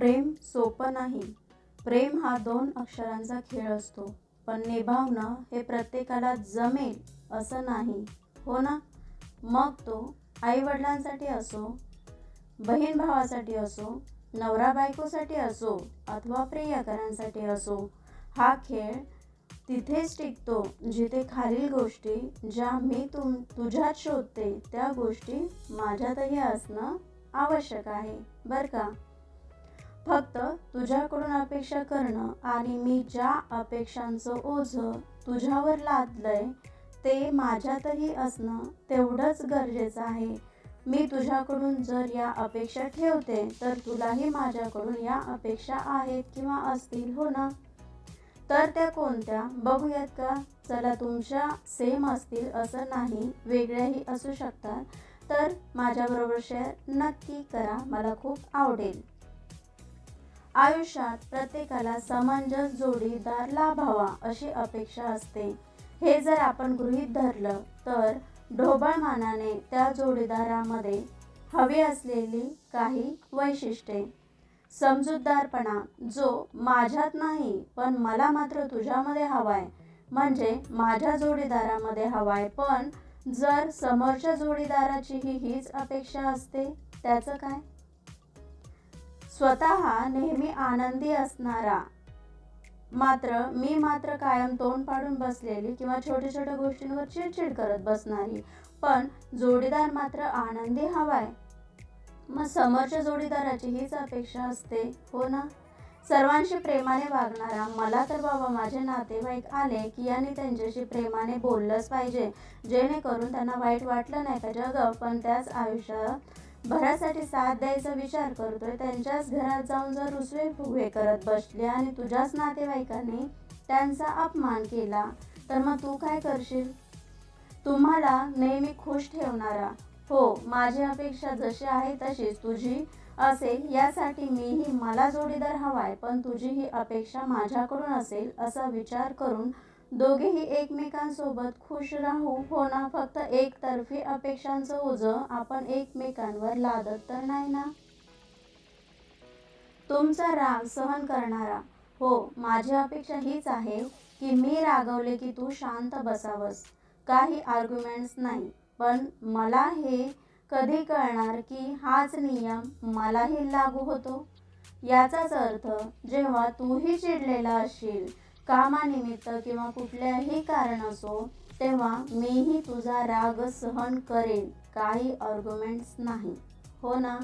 प्रेम सोपं नाही. प्रेम हा दोन अक्षरांचा खेळ असतो. पण निभावणं हे प्रत्येकाला जमेल असं नाही. हो ना? मग तो आईवडिलांसाठी असो बहीण भावासाठी असो नवरा बायकोसाठी असो अथवा प्रियकरांसाठी असो हा खेळ तिथेच टिकतो जिथे खालील गोष्टी ज्या मी तुम तुझ्यात शोधते त्या गोष्टी माझ्यातही असणं आवश्यक आहे. बरं का? फक्त तुझ्याकडून अपेक्षा करणं आणि मी ज्या अपेक्षांचं ओझं तुझ्यावर लादलंय ते माझ्यातही असणं तेवढंच गरजेचं आहे. मी तुझ्याकडून जर या अपेक्षा ठेवते तर तुलाही माझ्याकडून या अपेक्षा आहेत किंवा असतील हो ना? तर त्या कोणत्या? बघूयात का? चला तुमच्या सेम असतील असं नाही वेगळ्याही असू शकतात. तर माझ्याबरोबर शेअर नक्की करा मला खूप आवडेल. आयुष्यात प्रत्येकाला समंजस जोडीदार लाभावा अशी अपेक्षा असते. हे जर आपण गृहीत धरलं तर ढोबळ मानाने त्या जोडीदारामध्ये हवी असलेली काही वैशिष्ट्ये. समजूतदारपणा जो माझ्यात नाही पण मला मात्र तुझ्यामध्ये हवाय. म्हणजे माझ्या जोडीदारामध्ये हवाय पण जर समोरच्या जोडीदाराचीही हीच अपेक्षा असते त्याचं काय? स्वतः नेहमी आनंदी असणारा. मात्र मी मात्र कायम तोंड पाडून बसलेली किंवा छोट्या छोट्या गोष्टींवर चिडचिड करत बसणारी पण जोडीदार मात्र आनंदी हवाय. मग समोरच्या जोडीदाराची हीच अपेक्षा असते हो ना? सर्वांशी प्रेमाने वागणारा मला तर बाबा माझे नातेवाईक आले की यांनी त्यांच्याशी प्रेमाने बोललंच पाहिजे जेणेकरून त्यांना वाईट वाटलं नाही का जग? पण त्याच आयुष्यात भरासाठी साथ द्यायचा विचार करतोय. त्यांच्याच घरात जाऊन जर रुसवे फुगवे करत बसले आणि तुझ्याच नातेवाईकांनी त्यांचा अपमान केला तर मग तू काय करशील? तुम्हाला नेहमी खुश ठेवणारा. हो माझी अपेक्षा जशी आहे तशीच तुझी असेल. यासाठी मीही मला जोडीदार हवाय पण तुझी ही अपेक्षा माझ्याकडून असेल असा विचार करून दोघेही एकमेकांसोबत खुश राहू हो फक्त एकतर्फी अपेक्षांचं ओझं आपण एकमेकांवर लादत तर नाही ना? तुमचा राग सहन करणारा. हो माझी अपेक्षा हीच आहे की मी रागवले की तू शांत बसावस. काही आर्ग्युमेंट्स नाही पण मला हे कधी कळणार की हाच नियम मलाही लागू होतो? याचाच अर्थ जेव्हा तूही चिडलेला असशील कामानिमित्त किंवा कुठल्याही कारण असो तेव्हा मीही तुझा राग सहन करेन. काही आर्ग्युमेंट्स नाही. हो ना?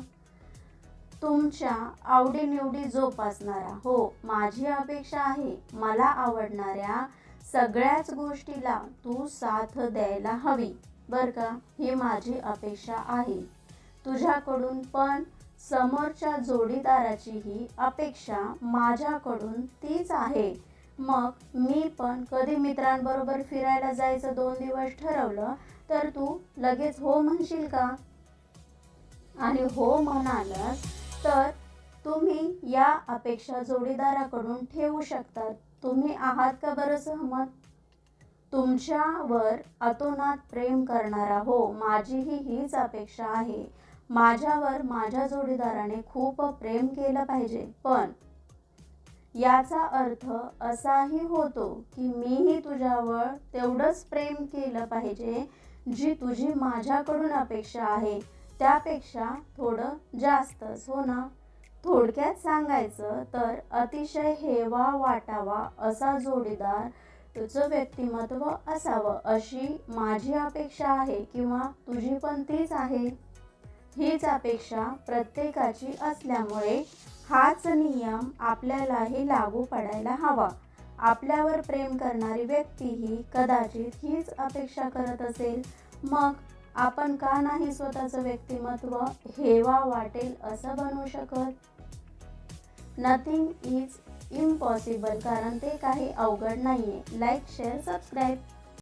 तुमच्या आवडीनिवडी जोपासणारा. हो माझी अपेक्षा आहे. मला आवडणाऱ्या सगळ्याच गोष्टीला तू साथ द्यायला हवी. बरं का? ही माझी अपेक्षा आहे. तुझ्याकडून पण समोरच्या जोडीदाराचीही अपेक्षा माझ्याकडून तीच आहे. मग मी पण कधी मित्रांबरोबर फिरायला जायचं दोन दिवस ठरवलं तर तू लगेच हो म्हणशील का? आणि हो म्हणालच तर तुम्ही या अपेक्षा जोडीदाराकडून ठेवू शकतात. तुम्ही आहात का बरं सहमत? तुमच्यावर अतोनात प्रेम करणारा हो माझीही हीच अपेक्षा आहे. माझ्यावर माझ्या जोडीदाराने खूप प्रेम केलं पाहिजे पण याचा अर्थ असाही होतो की मीही तुझ्यावर तेवढंच प्रेम केलं पाहिजे जी तुझी माझ्याकडून अपेक्षा आहे. त्यापेक्षा थोडं जास्तच हो ना? थोडक्यात सांगायचं तर अतिशय हेवा वाटावा असा जोडीदार तुझं व्यक्तिमत्व असावं अशी माझी अपेक्षा आहे किंवा तुझी पण तीच आहे. हीच अपेक्षा प्रत्येकाची असल्यामुळे हाच नियम आपल्यालाही लागू पडायला हवा. आपल्यावर प्रेम करणारी व्यक्तीही कदाचित हीच अपेक्षा करत असेल. मग आपण का नाही स्वतःचं व्यक्तिमत्व हेवा वाटेल असं बनवू शकत? नथिंग इज इम्पॉसिबल कारण ते काही अवघड नाही आहे लाईक शेअर सबस्क्राईब